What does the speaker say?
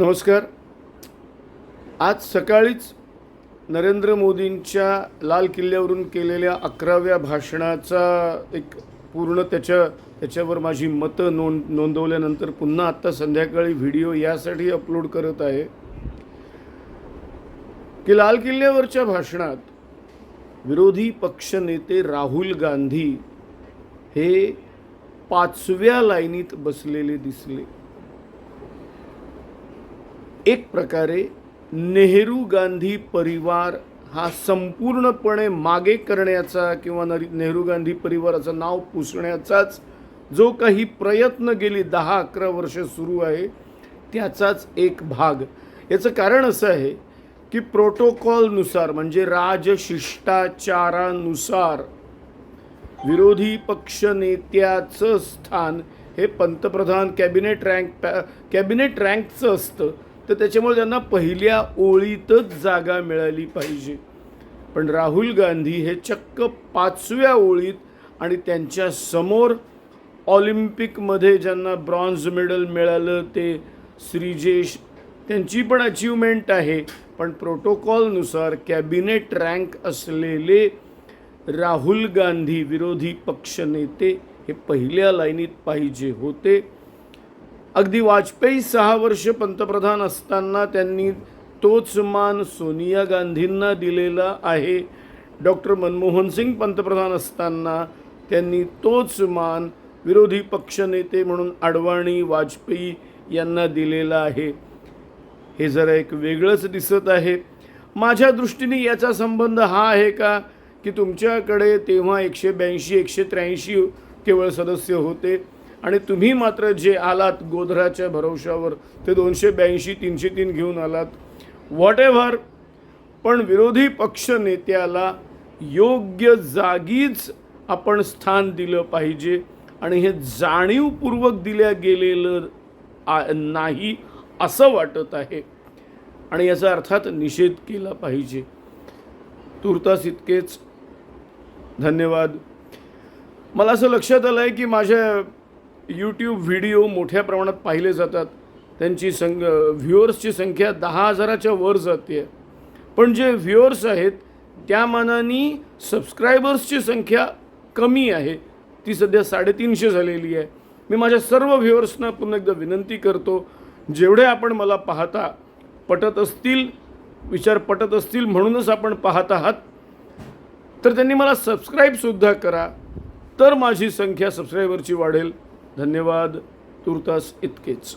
नमस्कार. आज सकाळीच नरेंद्र मोदींच्या लाल किल्ल्यावरून केलेल्या अकराव्या भाषणाचा एक पूर्ण त्याच्या त्याच्यावर माझी मतं नोंद नोंदवल्यानंतर पुन्हा आत्ता संध्याकाळी व्हिडिओ यासाठी अपलोड करत आहे. की लाल किल्ल्यावरच्या भाषणात विरोधी पक्षनेते राहुल गांधी हे पाचव्या लाईनीत बसलेले दिसले. एक प्रकारे नेहरू गांधी परिवार हा संपूर्णपणे मागे करण्याचा किंवा नरी नेहरू गांधी परिवाराचं नाव पुसण्याचाच जो काही प्रयत्न गेली दहा अकरा वर्ष सुरू आहे त्याचाच एक भाग. याचं कारण असं आहे की प्रोटोकॉलनुसार म्हणजे राजशिष्टाचारानुसार विरोधी पक्षनेत्याचं स्थान हे पंतप्रधान कॅबिनेट रँक पॅ- कॅबिनेट रँकचं असतं. तर त्याच्यामुळे त्यांना पहिल्या ओळीतच जागा मिळाली पाहिजे. पण राहुल गांधी हे चक्क पाचव्या ओळीत आणि त्यांच्यासमोर ऑलिम्पिकमध्ये ज्यांना ब्रॉन्झ मेडल मिळालं ते श्रीजेश त्यांची पण अचिव्हमेंट आहे. पण प्रोटोकॉलनुसार कॅबिनेट रँक असलेले राहुल गांधी विरोधी पक्षनेते हे पहिल्या लाईनीत पाहिजे होते. अगदी वाजपेयी सहा वर्ष पंतप्रधान असताना त्यांनी तोच मान सोनिया गांधींना दिलेला आहे. डॉक्टर मनमोहन सिंग पंतप्रधान असताना त्यांनी तोच मान विरोधी पक्षनेते म्हणून अडवाणी वाजपेयी यांना दिलेला आहे. हे जरा एक वेगळंच दिसत आहे. माझ्या दृष्टीने याचा संबंध हा आहे का की तुमच्याकडे तेव्हा एकशे ब्याऐंशी एकशे त्र्याऐंशी केवळ सदस्य होते. आणि तुम्ही मात्र जे आलात गोधराच्या भरवशावर ते दोनशे ब्याऐंशी तीनशे तीन घेऊन आलात. व्हॉट एव्हर पण विरोधी पक्ष नेत्याला योग्य जागीच आपण स्थान दिलं पाहिजे आणि हे जाणीवपूर्वक दिल्या गेलेलं आ- नाही असं वाटत आहे. आणि याचा अर्थात निषेध केला पाहिजे. तुर्तास इतकेच. धन्यवाद. मला असं लक्षात आलं आहे की माझ्या यूट्यूब व्हिडिओ मोठ्या प्रमाणात पाहिले जातात. त्यांची संग व्ह्युअर्सची संख्या दहा हजाराच्या वर जाते. पण जे व्ह्युअर्स आहेत त्या मानाने सबस्क्रायबर्सची संख्या कमी आहे. ती सध्या साडेतीनशे झालेली आहे. मी माझ्या सर्व व्ह्युअर्सना पुन्हा एकदा विनंती करतो जेवढे आपण मला पाहता पटत असतील विचार पटत असतील म्हणूनच आपण पाहत आहात तर त्यांनी मला सबस्क्राईबसुद्धा करा. तर माझी संख्या सबस्क्रायबरची वाढेल. धन्यवाद. तुर्तास इतकेच.